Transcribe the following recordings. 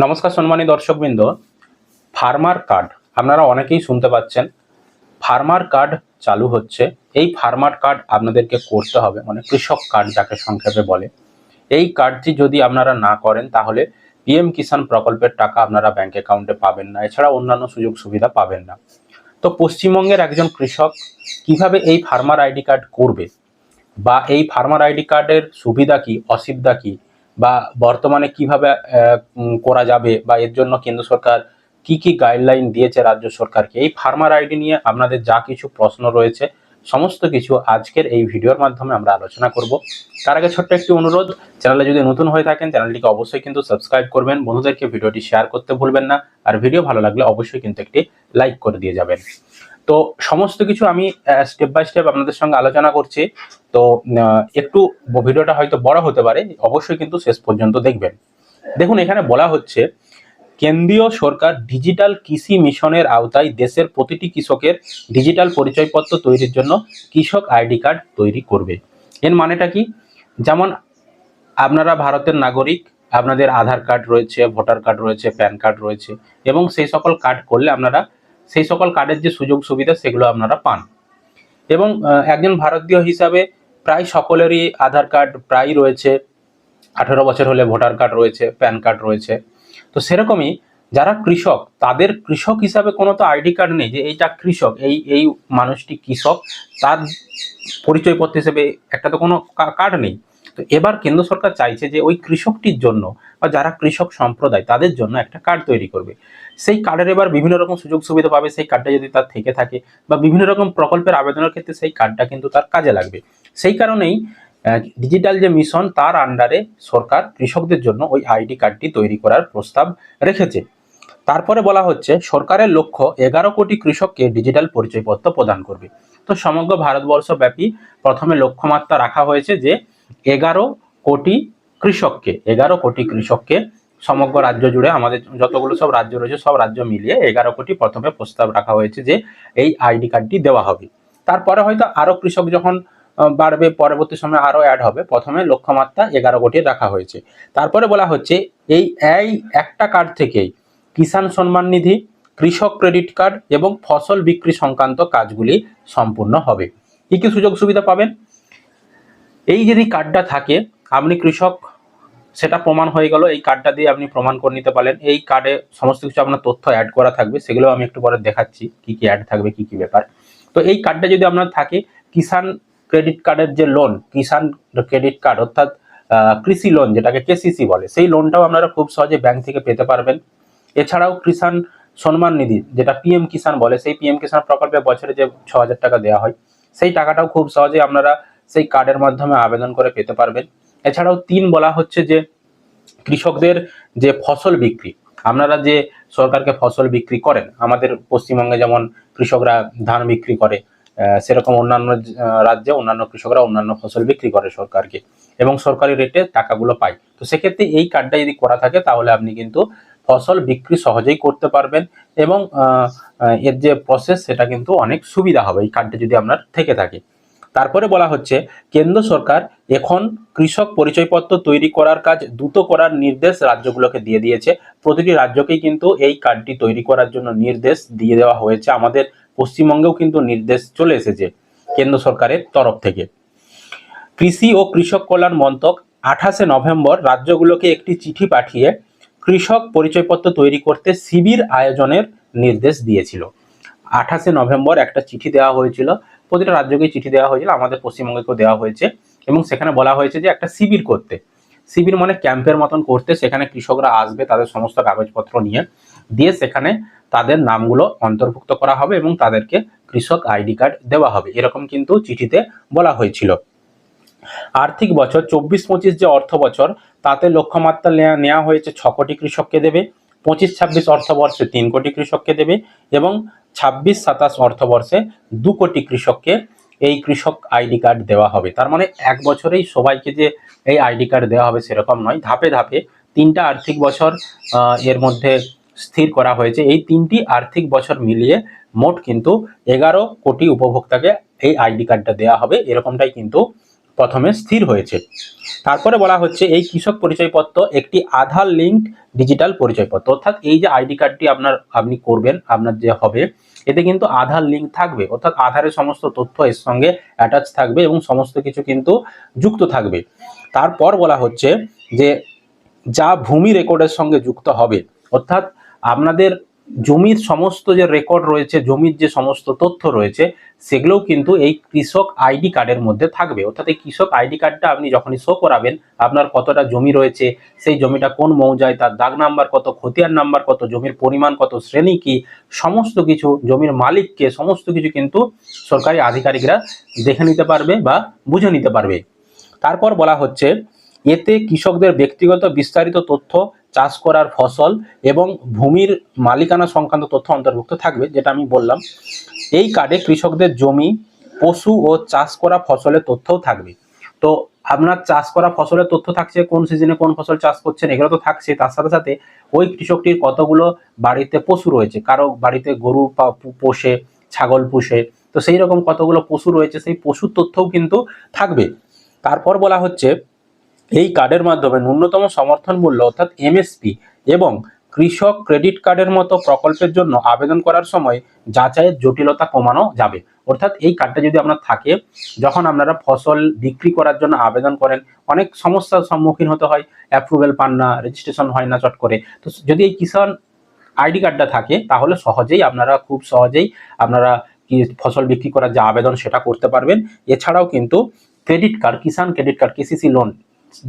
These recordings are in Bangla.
নমস্কার সম্মানী দর্শকবৃন্দ, ফার্মার কার্ড, আপনারা অনেকেই শুনতে পাচ্ছেন। ফার্মার কার্ড চালু হচ্ছে। এই ফার্মার কার্ড আপনাদেরকে করতে হবে মানে কৃষক কার্ড যাকে সংক্ষেপে বলে। এই কার্ডটি যদি আপনারা না করেন, তাহলে পিএম কিষাণ প্রকল্পের টাকা আপনারা ব্যাংক অ্যাকাউন্টে পাবেন না। এছাড়া অন্যান্য সুযোগ সুবিধা পাবেন না। তো পশ্চিমবঙ্গের একজন কৃষক কীভাবে এই ফার্মার আইডি কার্ড করবে? বা এই ফার্মার আইডি কার্ডের সুবিধা কি, অসুবিধা কি? বা বর্তমানে কীভাবে করা যাবে বা এর জন্য কেন্দ্র সরকার কি কি গাইডলাইন দিয়েছে রাজ্য সরকারকে, এই ফার্মার আইডি নিয়ে আপনাদের যা কিছু প্রশ্ন রয়েছে, সমস্ত কিছু আজকের এই ভিডিওর মাধ্যমে আমরা আলোচনা করব। তার আগে ছোট্ট একটি অনুরোধ, চ্যানেলে যদি নতুন হয়ে থাকেন, চ্যানেলটিকে অবশ্যই কিন্তু সাবস্ক্রাইব করবেন, বন্ধুদেরকে ভিডিওটি শেয়ার করতে ভুলবেন না, আর ভিডিও ভালো লাগলে অবশ্যই কিন্তু একটি লাইক করে দিয়ে যাবেন। তো সমস্ত কিছু আমি স্টেপ বাই স্টেপ আপনাদের সঙ্গে আলোচনা করছি। তো একটু ভিডিওটা হয়তো বড় হতে পারে, অবশ্যই কিন্তু শেষ পর্যন্ত দেখবেন। দেখুন, এখানে বলা হচ্ছে, কেন্দ্রীয় সরকার ডিজিটাল কৃষি মিশনের আওতায় দেশের প্রতিটি কৃষকের ডিজিটাল পরিচয়পত্র তৈরির জন্য কৃষক আইডি কার্ড তৈরি করবে। এর মানেটা কি? যেমন, আপনারা ভারতের নাগরিক, আপনাদের আধার কার্ড রয়েছে, ভোটার কার্ড রয়েছে, প্যান কার্ড রয়েছে, এবং সেই সকল কার্ড করলে আপনারা সেই সকল কার্ডের যে সুযোগ সুবিধা সেগুলো আপনারা পান। এবং একজন ভারতীয় হিসাবে প্রায় সকলেরই আধার কার্ড প্রায় রয়েছে। আঠেরো বছর হলে ভোটার কার্ড রয়েছে, প্যান কার্ড রয়েছে। তো সেরকমই যারা কৃষক, তাদের কৃষক হিসাবে কোনো তো আইডি কার্ড নেই যে এইটা কৃষক, এই এই মানুষটি কৃষক, তার পরিচয়পত্র হিসেবে একটা তো কোনো কার্ড নেই। তো এবার কেন্দ্র সরকার চাইছে যে ওই কৃষকটির জন্য বা যারা কৃষক সম্প্রদায়, তাদের জন্য একটা কার্ড তৈরি করবে। সেই কার্ডের এবার বিভিন্ন রকম সুযোগ সুবিধা পাবে, সেই কার্ডটা যদি তার থেকে থাকে বা বিভিন্ন রকম প্রকল্পের আবেদনের ক্ষেত্রে সেই কার্ডটা কিন্তু তার কাজে লাগবে। সেই কারণেই ডিজিটাল যে মিশন তার আন্ডারে সরকার কৃষকদের জন্য ওই আইডি কার্ডটি তৈরি করার প্রস্তাব রেখেছে। তারপরে বলা হচ্ছে, সরকারের লক্ষ্য এগারো কোটি কৃষককে ডিজিটাল পরিচয়পত্র প্রদান করবে। তো সমগ্র ভারতবর্ষ ব্যাপী প্রথমে লক্ষ্যমাত্রা রাখা হয়েছে যে, এগারো কোটি কৃষককে, এগারো কোটি কৃষককে সমগ্র রাজ্য জুড়ে আমাদের যতগুলো সব রাজ্য রয়েছে, সব রাজ্য মিলিয়ে এগারো কোটি প্রথমে প্রস্তাব রাখা হয়েছে যে এই আইডি কার্ডটি দেওয়া হবে। তারপরে হয়তো আরও কৃষক যখন বাড়বে, পরবর্তী সময় আরও অ্যাড হবে, প্রথমে লক্ষ্যমাত্রা এগারো কোটি রাখা হয়েছে। তারপরে বলা হচ্ছে, এই এই একটা কার্ড থেকেই কিষাণ সম্মান নিধি, কৃষক ক্রেডিট কার্ড এবং ফসল বিক্রি সংক্রান্ত কাজগুলি সম্পূর্ণ হবে। কি কি সুযোগ সুবিধা পাবেন? এই যদি কার্ডটা থাকে, আপনি কৃষক সেটা প্রমাণ হয়ে গেল, এই কার্ডটা দিয়ে আপনি প্রমাণ করে নিতে পারেন এই কার্ডে সমস্ত কিছু আপনার তথ্য অ্যাড করা থাকবে, সেগুলো আমি একটু পরে দেখাচ্ছি, কি কি অ্যাড থাকবে, কি কি ব্যাপার। তো এই কার্ডটা যদি আপনার থাকে, কিষাণ ক্রেডিট কার্ডের যে লোন কিষাণ ক্রেডিট কার্ড অর্থাৎ কৃষি লোন যেটাকে কেসিসি বলে, সেই লোনটাও আপনারা খুব সহজে ব্যাংক থেকে পেতে পারবেন। এছাড়াও কিষাণ সম্মান নিধি, যেটা পিএম কিষাণ বলে, সেই পিএম কিষাণ প্রকল্পে বছরে যে ছ টাকা দেওয়া হয়, সেই টাকাটাও খুব সহজে আপনারা সেই কার্ডের মাধ্যমে আবেদন করে পেতে পারবেন। এছাড়াও তিন বলা হচ্ছে যে কৃষকদের যে ফসল বিক্রি, আপনারা যে সরকারকে ফসল বিক্রি করেন, আমাদের পশ্চিমবঙ্গে যেমন কৃষকরা ধান বিক্রি করে সেরকম অন্যান্য রাজ্যে অন্যান্য কৃষকরা অন্যান্য ফসল বিক্রি করে সরকারকে এবং সরকারি রেটে টাকাগুলো পায়। তো সেক্ষেত্রে এই কার্ডটা যদি করা থাকে, তাহলে আপনি কিন্তু ফসল বিক্রি সহজেই করতে পারবেন এবং এর যে প্রসেস সেটা কিন্তু অনেক সুবিধা হবে, এই কার্ডটা যদি আপনার থেকে থাকে। তারপরে বলা হচ্ছে, কেন্দ্র সরকার এখন কৃষক পরিচয়পত্র তৈরি করার কাজ দ্রুত করার নির্দেশ রাজ্যগুলোকে দিয়ে দিয়েছে। প্রতিটি রাজ্যকেই কিন্তু এই কার্ডটি তৈরি করার জন্য নির্দেশ দিয়ে দেওয়া হয়েছে। আমাদের পশ্চিমবঙ্গেও কিন্তু নির্দেশ চলে এসেছে কেন্দ্র সরকারের তরফ থেকে। কৃষি ও কৃষক কল্যাণ মন্ত্রক আঠাশে নভেম্বর রাজ্যগুলোকে একটি চিঠি পাঠিয়ে কৃষক পরিচয়পত্র তৈরি করতে শিবির আয়োজনের নির্দেশ দিয়েছিল। আঠাশে নভেম্বর একটা চিঠি দেওয়া হয়েছিল। প্রতিটা রাজ্যকেই চিঠি দেওয়া হয়েছিল, আমাদের পশ্চিমবঙ্গকেও দেওয়া হয়েছে এবং সেখানে বলা হয়েছে যে একটা শিবির করতে। শিবির মানে ক্যাম্পের মতন করতে, সেখানে কৃষকরা আসবে তাদের সমস্ত কাগজপত্র নিয়ে, দিয়ে সেখানে তাদের নামগুলো অন্তর্ভুক্ত করা হবে এবং তাদেরকে কৃষক আইডি কার্ড দেওয়া হবে। এরকম কিন্তু চিঠিতে বলা হয়েছিল। আর্থিক বছর, চব্বিশ পঁচিশ যে অর্থ বছর, তাতে লক্ষ্যমাত্রা নেওয়া হয়েছে ছ কোটি কৃষককে দেবে, পঁচিশ ছাব্বিশ অর্থবর্ষে তিন কোটি কৃষককে দেবে এবং ছাব্বিশ সাতাশ অর্থবর্ষে দু কোটি কৃষককে এই কৃষক আইডি কার্ড দেওয়া হবে। তার মানে এক বছরেই সবাইকে যে এই আইডি কার্ড দেওয়া হবে সেরকম নয়। ধাপে ধাপে তিনটা আর্থিক বছর এর মধ্যে স্থির করা হয়েছে। এই তিনটি আর্থিক বছর মিলিয়ে মোট কিন্তু এগারো কোটি উপভোক্তাকে এই আইডি কার্ডটা দেওয়া হবে। এরকমটাই কিন্তু প্রথমে স্থির হয়েছে। তারপরে বলা হচ্ছে এই কৃষক পরিচয়পত্র একটি আধার লিঙ্কড ডিজিটাল পরিচয়পত্র। অর্থাৎ এই যে আইডি কার্ডটি আপনার, আপনি করবেন, আপনার যে হবে, এতে কিন্তু আধার লিঙ্ক থাকবে। অর্থাৎ আধারের সমস্ত তথ্য এর সঙ্গে অ্যাটাচ থাকবে এবং সমস্ত কিছু কিন্তু যুক্ত থাকবে। তারপর বলা হচ্ছে যে যা ভূমি রেকর্ডের সঙ্গে যুক্ত হবে, অর্থাৎ আপনাদের জমির সমস্ত যে রেকর্ড রয়েছে, জমির যে সমস্ত তথ্য রয়েছে, সেগুলোও কিন্তু এই কৃষক আইডি কার্ডের মধ্যে থাকবে। অর্থাৎ এই কৃষক আইডি কার্ডটা আপনি যখনই শো করাবেন, আপনার কতটা জমি রয়েছে, সেই জমিটা কোন মৌজায়, তার দাগ নাম্বার কত, খতিয়ান নাম্বার কত, জমির পরিমাণ কত, শ্রেণি কি, সমস্ত কিছু, জমির মালিককে, সমস্ত কিছু কিন্তু সরকারি আধিকারিকরা দেখে নিতে পারবে বা বুঝে নিতে পারবে। তারপর বলা হচ্ছে, এতে কৃষকদের ব্যক্তিগত বিস্তারিত তথ্য চাষ করার ফসল এবং ভূমির মালিকানা সংক্রান্ত তথ্য অন্তর্ভুক্ত থাকবে, যেটা আমি বললাম। এই কার্ডে কৃষকদের জমি, পশু ও চাষ করা ফসলের তথ্যও থাকবে। তো আপনার চাষ করা ফসলের তথ্য থাকছে, কোন সিজনে কোন ফসল চাষ করছেন, এগুলো তো থাকছে। তার সাথে সাথে ওই কৃষকটির কতগুলো বাড়িতে পশু রয়েছে, কারও বাড়িতে গরু পোষে, ছাগল পুষে, তো সেই রকম কতগুলো পশু রয়েছে, সেই পশুর তথ্যও কিন্তু থাকবে। তারপর বলা হচ্ছে এই কার্ডের মাধ্যমে ন্যূনতম সমর্থন মূল্য অর্থাৎ এমএসপি এবং কৃষক ক্রেডিট কার্ডের মতো প্রকল্পের জন্য আবেদন করার সময় যাচাইয়ের জটিলতা কমানো যাবে। অর্থাৎ এই কার্ডটা যদি আপনার থাকে, যখন আপনারা ফসল বিক্রি করার জন্য আবেদন করেন, অনেক সমস্যার সম্মুখীন হতে হয় অ্যাপ্রুভেল পান না রেজিস্ট্রেশন হয় না চট করে। তো যদি এই কিষাণ আইডি কার্ডটা থাকে, তাহলে সহজেই আপনারা খুব সহজেই আপনারা কি ফসল বিক্রি করার যে আবেদন সেটা করতে পারবেন। এছাড়াও কিন্তু credit card, Kisan credit card, KCC loan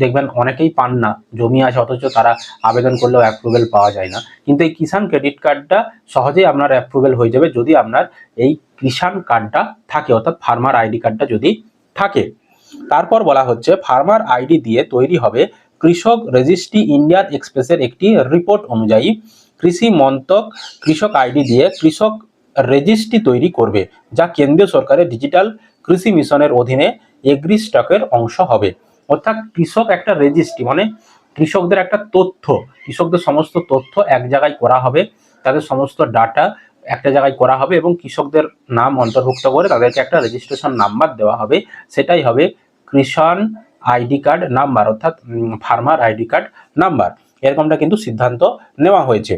দেখবেন অনেকেই পান না, জমি আছে, অথচ তারা আবেদন করলেও অ্যাপ্রুভেল পাওয়া যায় না। কিন্তু এই কিষাণ ক্রেডিট কার্ডটা সহজেই আপনার অ্যাপ্রুভেল হয়ে যাবে যদি আপনার এই কিষাণ কার্ডটা থাকে, অর্থাৎ ফার্মার আইডি কার্ডটা যদি থাকে। তারপর বলা হচ্ছে ফার্মার আইডি দিয়ে তৈরি হবে কৃষক রেজিস্ট্রি ইন্ডিয়ান এক্সপ্রেসের একটি রিপোর্ট অনুযায়ী কৃষি মন্ত্রক কৃষক আইডি দিয়ে কৃষক রেজিস্ট্রি তৈরি করবে, যা কেন্দ্রীয় সরকারের ডিজিটাল কৃষি মিশনের অধীনে এগ্রি স্টকের অংশ হবে। অর্থাৎ কৃষক একটা রেজিস্ট্রি মানে কৃষকদের একটা তথ্য, কৃষকদের সমস্ত তথ্য এক জায়গায় করা হবে, তাদের সমস্ত ডাটা একটা জায়গায় করা হবে এবং কৃষকদের নাম অন্তর্ভুক্ত করে তাদেরকে একটা রেজিস্ট্রেশন নাম্বার দেওয়া হবে, সেটাই হবে কৃষাণ আইডি কার্ড নাম্বার, অর্থাৎ ফার্মার আইডি কার্ড নাম্বার। এরকমটা কিন্তু সিদ্ধান্ত নেওয়া হয়েছে।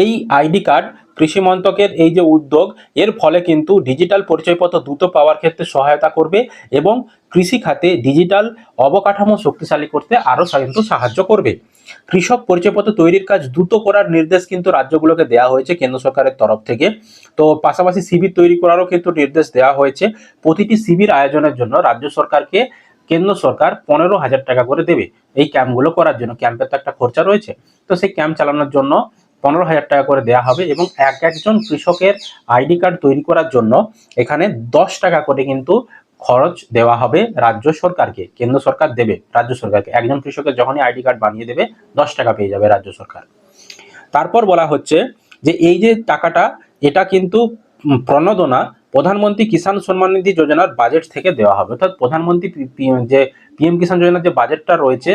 এই আইডি কার্ড কৃষি মন্ত্রকের এই যে উদ্যোগ, এর ফলে কিন্তু ডিজিটাল পরিচয়পত্র দ্রুত পাওয়ার ক্ষেত্রে সহায়তা করবে এবং কৃষি খাতে ডিজিটাল অবকাঠামো শক্তিশালী করতে আরও কিন্তু সাহায্য করবে। কৃষক পরিচয়পত্র তৈরির কাজ দ্রুত করার নির্দেশ কিন্তু রাজ্যগুলোকে দেওয়া হয়েছে কেন্দ্র সরকারের তরফ থেকে। তো পাশাপাশি শিবির তৈরি করারও কিন্তু নির্দেশ দেওয়া হয়েছে। প্রতিটি শিবির আয়োজনের জন্য রাজ্য সরকারকে কেন্দ্র সরকার পনেরো হাজার টাকা করে দেবে। এই ক্যাম্পগুলো করার জন্য ক্যাম্পের তো একটা খরচা রয়েছে। তো সেই ক্যাম্প চালানোর জন্য পনেরো হাজার টাকা করে দেওয়া হবে এবং এক একজন কৃষকের আইডি কার্ড তৈরি করার জন্য এখানে দশ টাকা করে কিন্তু খরচ দেওয়া হবে রাজ্য সরকারকে, কেন্দ্র সরকার দেবে, রাজ্য সরকারকে। একজন কৃষকের যখনই আইডি কার্ড বানিয়ে দেবে, দশ টাকা পেয়ে যাবে রাজ্য সরকার। তারপর বলা হচ্ছে যে এই যে টাকাটা, এটা কিন্তু প্রণোদনা প্রধানমন্ত্রী কিষাণ সম্মান নিধি যোজনার বাজেট থেকে দেওয়া হবে। অর্থাৎ প্রধানমন্ত্রী যে পিএম কিষাণ যোজনার যে বাজেটটা রয়েছে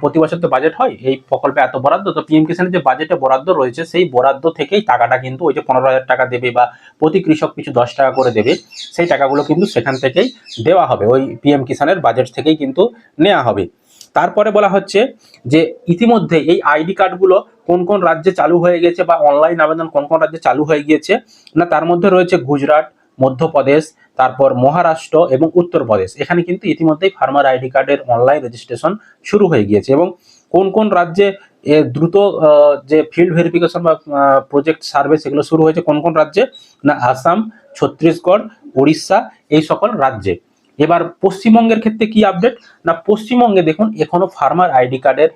প্রতি বছর তো বাজেট হয়, এই প্রকল্পে এত বরাদ্দ, তো পিএম কিষাণের যে বাজেটে বরাদ্দ রয়েছে, সেই বরাদ্দ থেকেই টাকাটা কিন্তু ওই যে পনেরো হাজার টাকা দেবে বা প্রতি কৃষক কিছু দশ টাকা করে দেবে, সেই টাকাগুলো কিন্তু সেখান থেকেই দেওয়া হবে, ওই পিএম কিষাণের বাজেট থেকেই কিন্তু নেওয়া হবে। তারপরে বলা হচ্ছে যে ইতিমধ্যে এই আইডি কার্ডগুলো কোন কোন রাজ্যে চালু হয়ে গেছে বা অনলাইন আবেদন কোন কোন রাজ্যে চালু হয়ে গিয়েছে, না তার মধ্যে রয়েছে গুজরাট মধ্যপ্রদেশ, তারপর মহারাষ্ট্র এবং উত্তরপ্রদেশ। এখানে কিন্তু ইতিমধ্যেই ফার্মার আইডি কার্ডের অনলাইন রেজিস্ট্রেশন শুরু হয়ে গিয়েছে এবং কোন কোন রাজ্যে দ্রুত যে ফিল্ড ভেরিফিকেশন বা প্রজেক্ট সার্ভে সেগুলো শুরু হয়েছে, কোন কোন রাজ্যে? না, আসাম, ছত্তিশগড়, উড়িষ্যা, এই সকল রাজ্যে। এবার পশ্চিমবঙ্গের ক্ষেত্রে কি আপডেট না, পশ্চিমবঙ্গে দেখুন, এখনও ফার্মার আইডি কার্ডের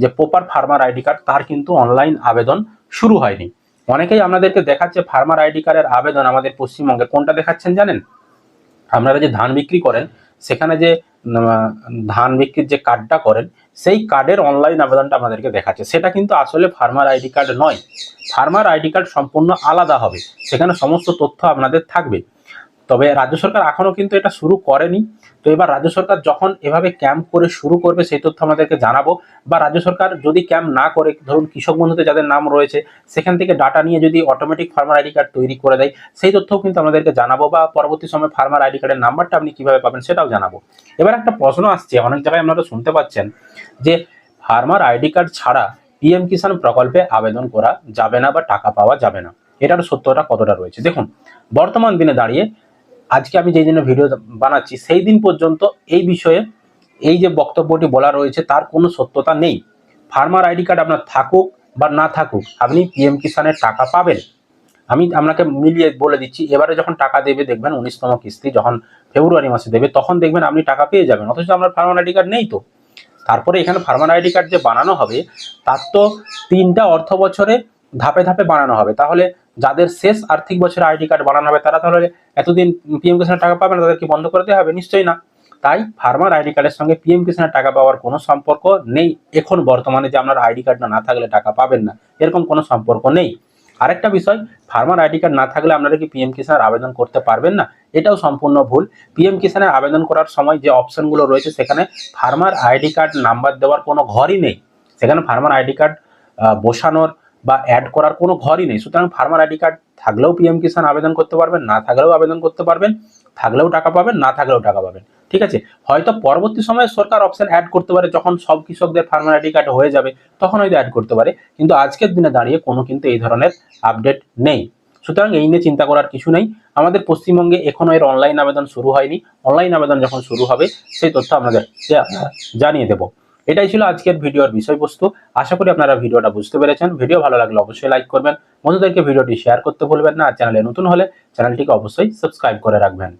যে প্রপার ফার্মার আইডি কার্ড তার কিন্তু অনলাইন আবেদন শুরু হয়নি। অনেকেই আপনাদেরকে দেখাচ্ছে ফার্মার আইডি কার্ডের আবেদন আমাদের পশ্চিমবঙ্গে। কোনটা দেখাচ্ছেন জানেন? আপনারা যে ধান বিক্রি করেন, সেখানে যে ধান বিক্রির যে কার্ডটা করেন, সেই কার্ডের অনলাইন আবেদনটা আমাদেরকে দেখাচ্ছে। সেটা কিন্তু আসলে ফার্মার আইডি কার্ড নয়। ফার্মার আইডি কার্ড সম্পূর্ণ আলাদা হবে। সেখানে সমস্ত তথ্য আপনাদের থাকবে। তবে রাজ্য সরকার এখনও কিন্তু এটা শুরু করেনি। তো এবার রাজ্য সরকার যখন এভাবে ক্যাম্প করে শুরু করবে সেই তথ্য আমাদেরকে জানাব। বা রাজ্য সরকার যদি ক্যাম্প না করে, ধরুন কৃষক বন্ধুতে যাদের নাম রয়েছে, সেখান থেকে ডাটা নিয়ে যদি অটোমেটিক ফার্মার আইডি কার্ড তৈরি করে দেয়, সেই তথ্যও কিন্তু আমাদেরকে জানাব। বা পরবর্তী সময় ফার্মার আইডি কার্ডের নাম্বারটা আপনি কীভাবে পাবেন সেটাও জানাব। এবার একটা প্রশ্ন আসছে, অনেক জায়গায় আপনারা শুনতে পাচ্ছেন যে ফার্মার আইডি কার্ড ছাড়া পিএম কিষাণ প্রকল্পে আবেদন করা যাবে না বা টাকা পাওয়া যাবে না। এটার সত্যতা কতটা রয়েছে? দেখুন, বর্তমান দিনে দাঁড়িয়ে আজকে আমি যেই দিনে ভিডিও বানাচ্ছি, সেই দিন পর্যন্ত এই বিষয়ে এই যে বক্তব্যটি বলা রয়েছে, তার কোনো সত্যতা নেই। ফার্মার আইডি কার্ড আপনার থাকুক বা না থাকুক, আপনি পিএম কিষাণের টাকা পাবেন। আমি আপনাকে মিলিয়ে বলে দিচ্ছি, এবারে যখন টাকা দেবে, দেখবেন উনিশতম কিস্তি যখন ফেব্রুয়ারি মাসে দেবে, তখন দেখবেন আপনি টাকা পেয়ে যাবেন। অথচ আপনার ফার্মার আইডি কার্ড নেই তো। তারপরে এখানে ফার্মার আইডি কার্ড যে বানানো হবে, তার তো তিনটা অর্থ বছরে ধাপে ধাপে বানানো হবে। তাহলে যাদের শেষ আর্থিক বছরে আইডি কার্ড বানানো হবে, তারা তাহলে এতদিন পিএম কিষাণের টাকা পাবে না, তাদেরকে বন্ধ করে দেওয়া হবে? নিশ্চয়ই না। তাই ফার্মার আইডি কার্ডের সঙ্গে পিএম কিষাণের টাকা পাওয়ার কোনো সম্পর্ক নেই। এখন বর্তমানে যে আপনার আইডি কার্ডটা না থাকলে টাকা পাবেন না, এরকম কোনো সম্পর্ক নেই। আরেকটা বিষয় ফার্মার আইডি কার্ড না থাকলে আপনারা কি পিএম কিষাণের আবেদন করতে পারবেন না? এটাও সম্পূর্ণ ভুল। পিএম কিষাণের আবেদন করার সময় যে অপশনগুলো রয়েছে, সেখানে ফার্মার আইডি কার্ড নাম্বার দেওয়ার কোনো ঘরই নেই। সেখানে ফার্মার আইডি কার্ড বসানোর বা অ্যাড করার কোনো ঘরই নেই। সুতরাং ফার্মার আইডি কার্ড থাকলেও পিএম কিষাণ আবেদন করতে পারবেন, না থাকলেও আবেদন করতে পারবেন, থাকলেও টাকা পাবেন, না থাকলেও টাকা পাবেন। ঠিক আছে? হয়তো পরবর্তী সময়ে সরকার অপশন অ্যাড করতে পারে, যখন সব কৃষকদের ফার্মার আইডি কার্ড হয়ে যাবে, তখন হয়তো অ্যাড করতে পারে। কিন্তু আজকের দিনে দাঁড়িয়ে কোনো কিন্তু এই ধরনের আপডেট নেই। সুতরাং এই নিয়ে চিন্তা করার কিছু নেই। আমাদের পশ্চিমবঙ্গে এখনও এর অনলাইন আবেদন শুরু হয়নি। অনলাইন আবেদন যখন শুরু হবে, সেই তথ্য আপনাদের জানিয়ে দেবো। এটাই ছিল আজকের ভিডিওর বিষয়বস্তু। আশা করি আপনারা ভিডিওটা বুঝতে পেরেছেন। ভিডিও ভালো লাগলে অবশ্যই লাইক করবেন। বন্ধুদেরকে ভিডিওটি শেয়ার করতে ভুলবেন না। আর চ্যানেলে নতুন হলে চ্যানেলটিকে অবশ্যই সাবস্ক্রাইব করে রাখবেন।